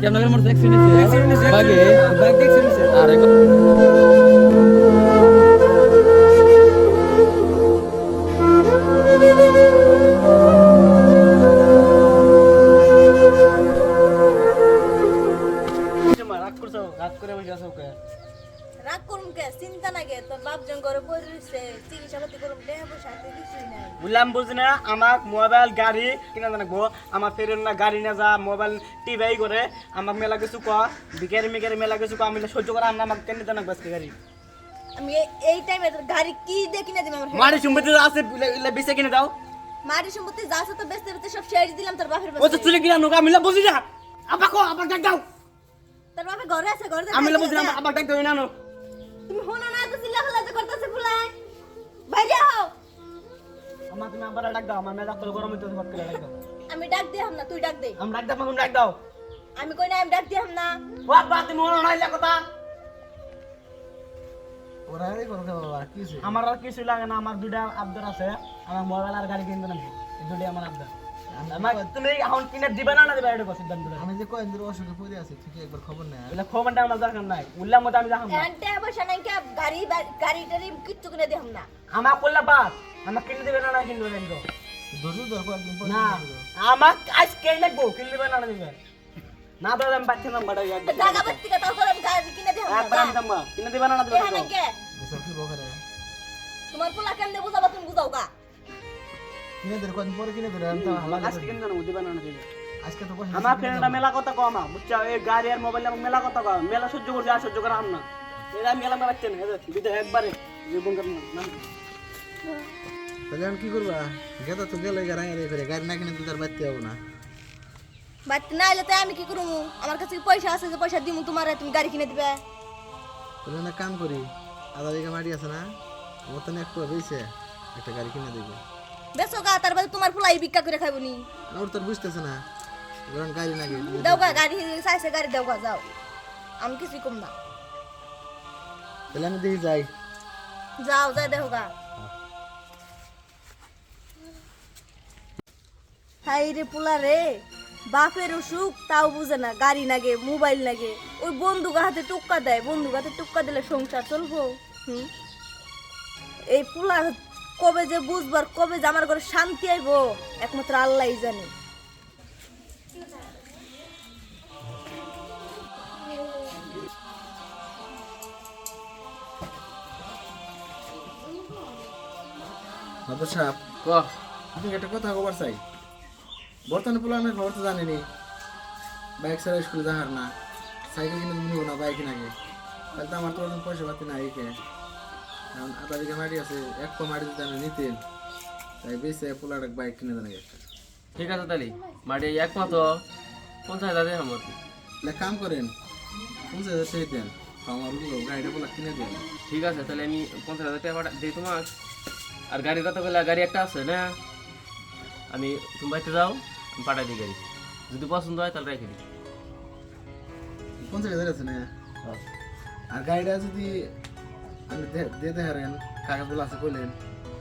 কেমন motor accident বাগে? Bike accident আরে কিছুই নাই বললাম বুঝি না? আমাক মোবাইল গাড়ি কিনা জানাব? আমার ফেরেন না গাড়ি না যা মোবাইল টিভাই করে। আমাক মেলা কিছু ক বিকারি মিকারি মেলা কিছু ক আমি সহ্য করা আমরা আমাকে কেন জানাক বাসকে গাড়ি? আমি এই- টাইমে গাড়ি কি দেখি না আমার মারি সম্পত্তি আছে বেঁচে কিনে দাও। মারি সম্পত্তি যা আছে তো বেচতে বেচতে সব শেয়ার দিলাম তোর বাপের ও তো কাছে কিনা নোকা আমি বুঝি না। আবার কো আবার ডাক দাও। তোর বাপের ঘরে আছে ঘরে আমি বুঝি না আবার ডাক দাও না। তুমি হোনা না তো চিল্লা ফেলা করতেছে ফুলাই বাইরে হও আমার তুমি আবার ডাক দাও আমার মেলা করে গরম হইতে ফট করে ডাক দাও। আমি ডাক দিহাম না তুই ডাক দে। আমি ডাক দাও আমি ডাক দাও। আমি কই না আমি ডাক দিহাম না। ও আব্বা তুমি মনে নাই কথা। ওরা আরে করো বাবা কি হইছে? আমার আর কিছু লাগে না আমার দুটা আবদার আছে আমার মোবাইল আর গাড়ি কিনতে নাকি এই দুটাই আমার আবদার। তুমি এখন কিনে দিবে না না দিবে এটা কথা সিদ্ধান্ত আমি যে কয়েন ধরে অসুখে পড়ে আছি ঠিক একবার খবর নেই এগুলো খবরটা আমার দরকার নাই। উল্লাম মতো আমি যাহাম না। এন্টে বসে নাই কে? গাড়ি গাড়ি টাড়ি কিচ্ছু কিনে দিহাম না। আমার করলে বাদ। আমার কিনে দিবে না না কিনবে না কিন্তু ধরু দরকার একদিন পরে না আমার আজ কে লাগবো কিনে দিবে না না দিবে না দাদা আমি পাচ্ছি না বাড়াই তো জায়গা বাত্তি কা তারপর আমি গাড়ি কিনে দিহাম একবার আমি না থামবা কিনে দিবে না না দিবে এখানে কে এসব কি বকরে তোমার পোলা কেমনে বুঝাবা তুমি বুঝাও কা কিনে ধরে কয়েন পরে কিনে ধরে আমি তো হালা আজকে কিনে দেবো দিবে না না দিবে আজকে তো পয়সা আমার ফ্রেন্ডটা মেলা কথা কম বুঝছ এই গাড়ি আর মোবাইল আমার মেলা কথা কম মেলা সহ্য করছে আর সহ্য করা না এরা মেলা মেলা পাচ্ছে না বিদে একবারে জীবন করেন না তাহলে আমি কি করবা? গেতা তো গেলে গাড়ি আরে ফেরে গাড়ি না কিনে তো তার বাড়তে যাব না। বাট না এলে তাই আমি কি করব? আমার কাছে পয়সা আছে যে পয়সা দিমু তোমার তুমি গাড়ি কিনে দিবে? তাহলে না কাম করি। আধা বিঘা মাটি আছে না আমার তো এক পুরো বেশি একটা গাড়ি কিনে দেবে। বেসো গা তার বাদে তোমার পোলাই ভিক্ষা করে খাইবো নি। ওর তোর বুঝতেছে না বরং গাড়ি নাকি দাও গা গাড়ি চাইছে গাড়ি দাও গা যাও। আমি কিছুই কম না। তাহলে আমি দেখি যাই। যাও যাই দেখো গা। হাই রে পোলা রে, বাপের অসুখ, তাও বুঝে না, গাড়ি লাগে মোবাইল লাগে ওই বন্ধুকে হাতে টুক্কা দেয় বন্ধুকে হাতে টুক্কা দিলে সংসার চলবো। হুম? এই পোলা কবে যে বুঝবার, কবে যে আমার ঘরে শান্তি আইব, একমাত্র আল্লাহ জানে। সাহেব আপনি একটা কথা খবর চাই। বর্তমানে পোলানের খবর তো জানেনি বাইক ছাড়া স্কুলে যাহার না। সাইকেল কিনে নিব না বাইক নাকি তাহলে তো আমার তো ওরকম পয়সা পাতি নাই কে এখন আধা বিঘা মাটি আছে এক পা মাটি যদি আমি নিতেন তাই বেশি পোলার বাইক কিনে দেন একটা। ঠিক আছে তাহলে মাটি এক মাত্র পঞ্চাশ হাজার দেন আমার তাহলে কাম করেন পঞ্চাশ হাজার টাকা দেন। তো আমার গাড়িটা পোলা কিনে দেন। ঠিক আছে তাহলে আমি পঞ্চাশ হাজার টাকা দিই তোমার আর গাড়ির কথা বলে গাড়ি একটা আছে না? আমি তুমি বাড়িতে যাও। পাঠাই দিই গাড়ি। যদি পছন্দ হয় তাহলে রেখে দিই। পঞ্চাশ হাজার আছে না আর গাড়িটা যদি আপনি দিয়ে দেখারেন কাগজগুলো আছে কইলেন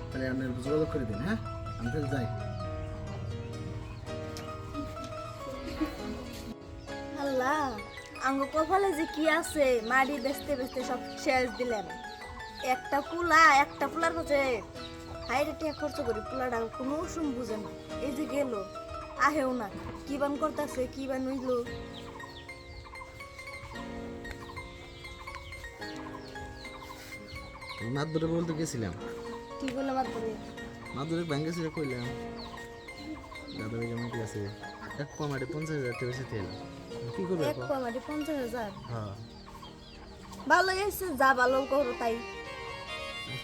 তাহলে আপনি যোগাযোগ করে দিন হ্যাঁ? আমি তাহলে যাই। আল্লাহ আঙ্গ কপালে যে কি আছে মাড়ি বেচতে বেচতে সব শেষ দিলেন একটা পুলা একটা পুলার কাছে হাইরে টিয়া খরচ করি পুলাটা কোনো ওসম বুঝে না। এই যে গেল। আহেও না। কি বান করতেছে কি বান হইল? মাদুরে বলতে গেছিলাম। কি আমার করে মাদুরে ব্যাংকে ছিল কইলাম। দাদা ভাই কেমন আছে এক পা মাটি পঞ্চাশ হাজার টাকা বেশি তেল। কি করবে এক মাটি পঞ্চাশ হাজার? হ্যাঁ। ভালো গেছে যা ভালো করো তাই।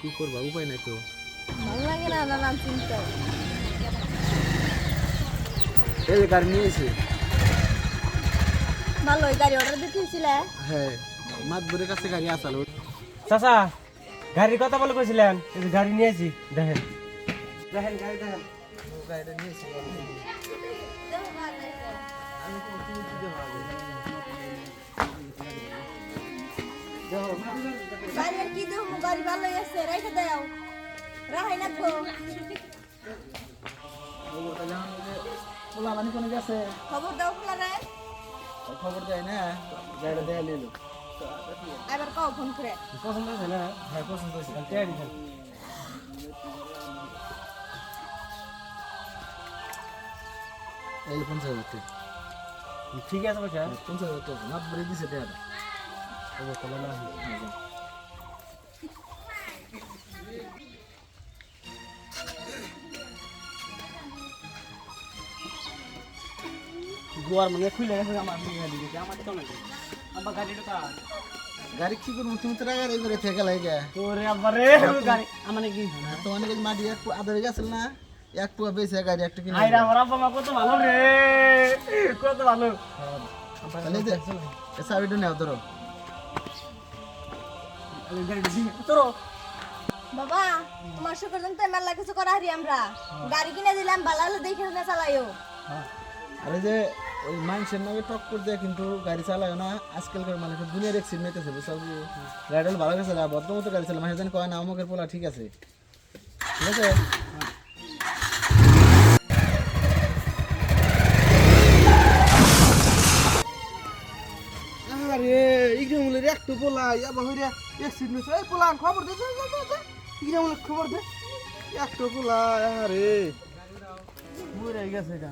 কি করবা উপায় নাই তো। ভালো লাগে না নানান চিন্তা। এই যে গাড়ি নিয়ে এসে ভালো ওই গাড়ি অর্ডার দিতে হয়েছিলে হ্যাঁ মাদুরের কাছে গাড়ি আসালো। চাচা গাড়ির কথা বলে কইছিলেন এই যে গাড়ি নিয়েছি দেখেন। দেখেন গাড়ি দেখেন। গাড়িটা নিয়ে এসে গাড়ি আর কি দেবো? গাড়ি ভালো আছে রেখে দাও। রাহাই না তো পোলা মানে কোনো গেছে খবর দাও পোলারে খবর দেয় না? গাড়িটা দেয়া লিলো এবার কও ফোন করে। পছন্দ হয়েছে না? হ্যাঁ পছন্দ হয়েছে। তৈরি থাক এই পঞ্চাশ হাজার ঠিক আছে পঞ্চাশ হাজার টাকা। মাত ভরে দিছে টাকাটা খবর তোলা না হ্যাঁ। গোয়ার মানে খুলে গেছে আমার গাড়ি দিকে আমার তো নাকি আমার গাড়িটা কার গাড়ি কি করব? তুমি তো গাড়ি করে থেকে লাগে তোরে আবারে গাড়ি আমার কি? তো অনেক মাটি এক পু- গেছিল না এক পুয়া বেশি গাড়ি একটা কিনে আইরা আমার আব্বা মা কত ভালো রে কত ভালো। তাহলে যে চাবিটা নেও ধরো। গাড়িটা বাবা তোমার সুখের জন্য তো মেলা কিছু করা হারি আমরা। গাড়ি কিনে দিলাম ভালো হলে দেখে চালাইও। আরে যে ওই মানুষের নামে টক করে দেয়, কিন্তু গাড়ি চালায় না। আজকালকার মানুষের দুনিয়ার এক্সিড নিতেছে বুঝছ? গাড়িটা ভালো গেছে না ভদ্রমতো গাড়ি চালায়, মানুষ জানি কয় না, অমুকের পোলা ঠিক আছে। ঠিক আছে? আরে ইগ্রামুলের একটু পোলা, ইয়া বাহুরিয়া এক্সিড নিছে এই পোলা, খবর দে ইগ্রামুলের খবর দে। একটু পোলা, আরে। মরে গেছে গো?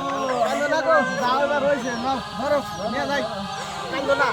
ধরো না